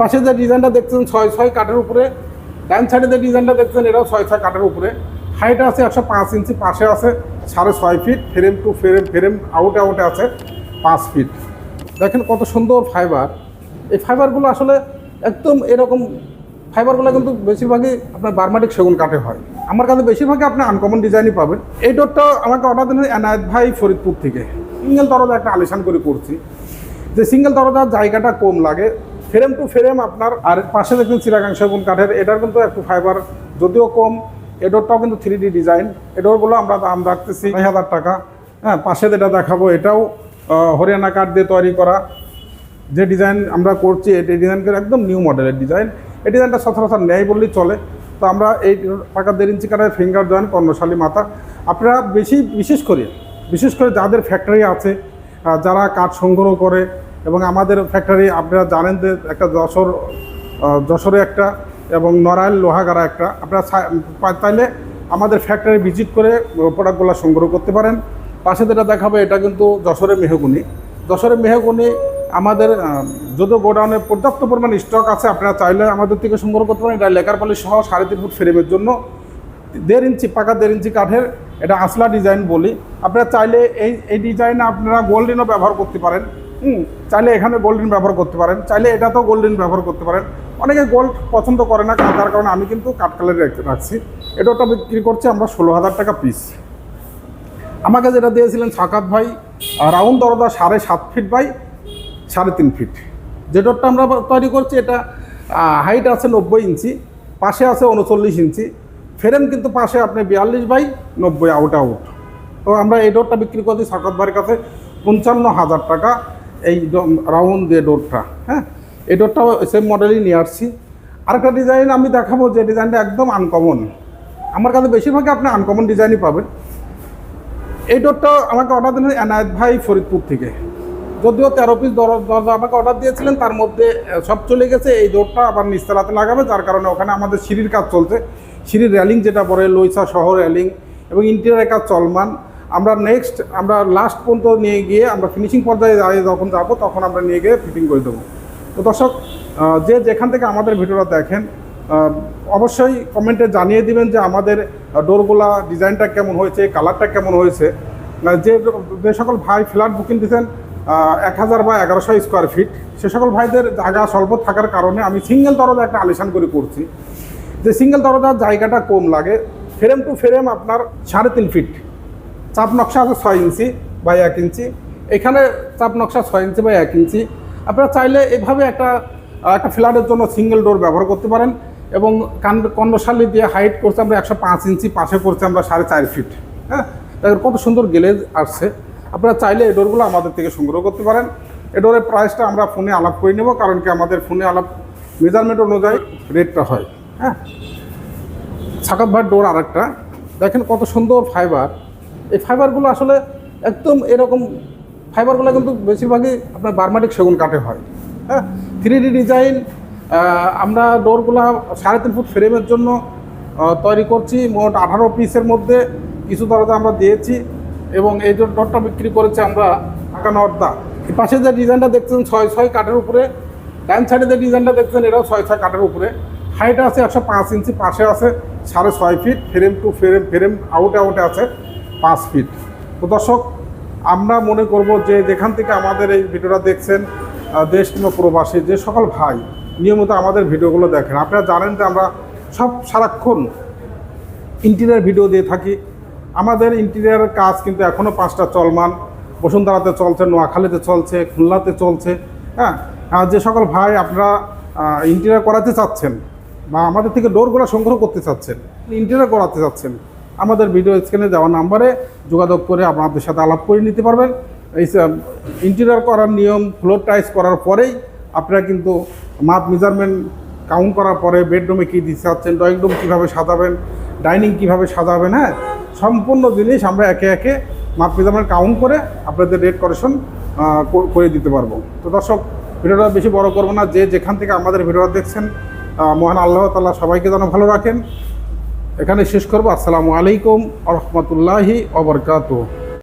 পাশে যে ডিজাইনটা দেখছেন ছয় ছয় কাঠের উপরে, ডান সাইডে যে ডিজাইনটা দেখছেন এটাও ছয় ছয় কাঠের উপরে। হাইট আছে একশো পাঁচ ইঞ্চি, পাশে আছে সাড়ে ছয় feet frame to frame frame আউটে আউটে আছে পাঁচ ফিট দেখেন কত সুন্দর ফাইবার এই ফাইবারগুলো আসলে একদম এরকম ফাইবারগুলো কিন্তু বেশিরভাগই আপনার বার্মাটিক সেগুন কাঠে হয়। আমার কাছে বেশিরভাগই আপনি আনকমন ডিজাইনই পাবেন। এই ডোরটা আমাকে অর্ডার দিলেন এনায়েত ভাই ফরিদপুর থেকে। সিঙ্গেল দরজা একটা আলিশান করে করছি। যে সিঙ্গেল দরজার জায়গাটা কম লাগে ফ্রেম টু ফ্রেম আপনার আর পাশে দেখুন চিরাগাং সেগুন কাঠের, এটার কিন্তু একটু ফাইবার যদিও কম। এডোরটাও কিন্তু থ্রি ডি ডিজাইন এডোরগুলো আমরা দাম রাখতেছি ছয় হাজার টাকা। হ্যাঁ পাশে যেটা দেখাবো, এটাও হরিয়ানা কাঠ দিয়ে তৈরি করা। যে ডিজাইন আমরা করছি, এই ডিজাইনকে একদম নিউ মডেলের ডিজাইন এই ডিজাইনটা সচরাচর নেয় বললেই চলে। তো আমরা এই টাকা দেড় ইঞ্চি কাঠের ফিঙ্গার জয়েন কর্ণশালী মাথা। আপনারা বেশি, বিশেষ করে বিশেষ করে যাদের ফ্যাক্টরি আছে যারা কাঠ সংগ্রহ করে এবং আমাদের ফ্যাক্টরি আপনারা জানেন যে একটা যশোর যশোরে একটা এবং নড়াইল লোহাগাড়া একটা। আপনারা চাইলে আমাদের ফ্যাক্টরি ভিজিট করে প্রোডাক্টগুলো সংগ্রহ করতে পারেন। পাশে যেটা দেখাবে, এটা কিন্তু যশোরের মেহগুনি। যশোরের মেহগুনি আমাদের যদিও গোডাউনে পর্যাপ্ত পরিমাণ স্টক আছে, আপনারা চাইলে আমাদের থেকে সংগ্রহ করতে পারেন। এটা লেকার পলিশ সহ সাড়ে তিন ফুট ফ্রেমের জন্য। দেড় ইঞ্চি, পাকা দেড় ইঞ্চি কাঠের, এটা আসলা ডিজাইন বলি। আপনারা চাইলে এই এই ডিজাইনে আপনারা গোল্ডেনও ব্যবহার করতে পারেন। হুম, চাইলে এখানে গোল্ডেন ব্যবহার করতে পারেন, চাইলে এটাতেও গোল্ডেন ব্যবহার করতে পারেন। অনেকে গোল্ড পছন্দ করে না যার কারণে আমি কিন্তু কাঠ কালার রাখছি। এটা ওটা বিক্রি করছি আমরা ষোলো হাজার টাকা পিস আমাকে যেটা দিয়েছিলেন সাকাত ভাই রাউন্ড দরজা সাড়ে সাত ফিট বাই সাড়ে তিন ফিট যে ডোরটা আমরা তৈরি করছি, এটা হাইট আছে নব্বই ইঞ্চি, পাশে আছে উনচল্লিশ ইঞ্চি। ফ্রেম কিন্তু পাশে আপনি বিয়াল্লিশ বাই নব্বই আউট আউট তো আমরা এই ডোরটা বিক্রি করছি সাকাত ভাইয়ের কাছে পঞ্চান্ন হাজার টাকা। এই রাউন্ড দিয়ে ডোরটা হ্যাঁ? এই ডোরটাও সেম মডেলই নিয়ে আসছি। আরেকটা ডিজাইন আমি দেখাবো যে ডিজাইনটা একদম আনকমন আমার কাছে বেশিরভাগই আপনি আনকমন ডিজাইনই পাবেন। এই ডোরটা আমাকে অর্ডার দিলেন এনায়েত ভাই ফরিদপুর থেকে। যদিও তেরো পিস দরজা আমাকে অর্ডার দিয়েছিলেন, তার মধ্যে সব চলে গেছে। এই ডোরটা আবার নিস্তালাতে লাগাবে, যার কারণে ওখানে আমাদের সিঁড়ির কাজ চলছে। সিঁড়ির র্যালিং যেটা পরে লইসা শহর র্যালিং এবং ইন্টেরিয়ার কাজ চলমান। আমরা নেক্সট আমরা লাস্ট পর্যন্ত নিয়ে গিয়ে আমরা ফিনিশিং পর্যায়ে দাঁড়িয়ে যখন যাব, তখন আমরা নিয়ে গিয়ে ফিটিং করে দেবো। তো দর্শক যে যেখান থেকে আমাদের ভিডিওটা দেখেন অবশ্যই কমেন্টে জানিয়ে দিবেন যে আমাদের ডোরগুলা ডিজাইনটা কেমন হয়েছে, কালারটা কেমন হয়েছে। যে যে সকল ভাই ফ্ল্যাট বুকিং দিয়েছেন এক হাজার বা এগারোশো স্কোয়ার ফিট সে সকল ভাইদের জায়গা স্বল্প থাকার কারণে আমি সিঙ্গেল দরজা একটা আলিশান করে করছি। যে সিঙ্গেল দরজার জায়গাটা কম লাগে ফ্রেম টু ফ্রেম আপনার সাড়ে তিন ফিট চাপ নকশা আছে ছয় ইঞ্চি বা এক ইঞ্চি। এখানে চাপ নকশা ছয় ইঞ্চি বা এক ইঞ্চি। আপনারা চাইলে এভাবে একটা একটা ফ্ল্যাটের জন্য সিঙ্গেল ডোর ব্যবহার করতে পারেন এবং কান কন্ডশালি দিয়ে হাইট করছে আমরা একশো পাঁচ ইঞ্চি, পাশে করছে আমরা সাড়ে চার ফিট হ্যাঁ? কত সুন্দর গেলেজ আসছে। আপনারা চাইলে এই ডোরগুলো আমাদের থেকে সংগ্রহ করতে পারেন। এই ডোরের প্রাইসটা আমরা ফোনে আলাপ করে নেব, কারণ কি আমাদের ফোনে আলাপ মেজারমেন্ট অনুযায়ী রেটটা হয় হ্যাঁ? সাকাত ভাই ডোর আরেকটা। দেখেন কত সুন্দর ফাইবার এই ফাইবারগুলো আসলে একদম এরকম ফাইবারগুলো কিন্তু বেশিরভাগই আপনার বার্মাটিক সেগুন কাঠে হয়। হ্যাঁ? থ্রি ডিজাইন আমরা ডোরগুলো সাড়ে তিন ফুট ফ্রেমের জন্য তৈরি করছি, মোট আঠারো পিসের মধ্যে কিছু দরজা আমরা দিয়েছি এবং এই যে ডোরটা বিক্রি করেছি আমরা আঁকা নর্দা। এই পাশে যে ডিজাইনটা দেখছেন ছয় ছয় কাঠের উপরে, ডান সাইডে যে ডিজাইনটা দেখছেন এটাও ছয় ছয় কাঠের উপরে। হাইট আছে একশো পাঁচ ইঞ্চি, পাশে আছে সাড়ে ছয় feet frame to frame frame আউটে আউটে আছে। পাঁচ ফিট তো দর্শক, আমরা মনে করব যে যেখান থেকে আমাদের এই ভিডিওটা দেখছেন দেশ কিংবা প্রবাসী, যে সকল ভাই নিয়মিত আমাদের ভিডিওগুলো দেখেন, আপনারা জানেন যে আমরা সব সারাক্ষণ ইন্টেরিয়ার ভিডিও দিয়ে থাকি। আমাদের ইন্টেরিয়ারের কাজ কিন্তু এখনও পাঁচটা চলমান। বসুন্ধরাতে চলছে, নোয়াখালীতে চলছে, খুলনাতে চলছে হ্যাঁ? যে সকল ভাই আপনারা ইন্টেরিয়ার করাতে চাচ্ছেন বা আমাদের থেকে ডোরগুলো সংগ্রহ করতে চাচ্ছেন ইন্টেরিয়ার করাতে চাচ্ছেন আমাদের ভিডিও স্ক্রিনে দেওয়া নাম্বারে যোগাযোগ করে আপনাদের সাথে আলাপ করে নিতে পারবেন। এই ইন্টেরিয়ার করার নিয়ম ফ্লোর টাইস করার পরেই আপনারা কিন্তু মাপ মেজারমেন্ট কাউন্ট করার পরে বেডরুমে কী দিতে চাচ্ছেন ড্রয়িং রুম কীভাবে সাজাবেন ডাইনিং কীভাবে সাজাবেন হ্যাঁ? সম্পূর্ণ জিনিস আমরা একে একে মাপ মেজারমেন্ট কাউন্ট করে আপনাদের রেট করেশন করে দিতে পারব। তো দর্শক, ভিডিওটা বেশি বড় করব না, যে যেখান থেকে আমাদের ভিডিওটা দেখছেন মহান আল্লাহ তাল্লাহ সবাইকে যেন ভালো রাখেন। এখানে শেষ করব। আসসালামু আলাইকুম আরহামতুল্লাহি রহমতুল্লাহি অবরকাত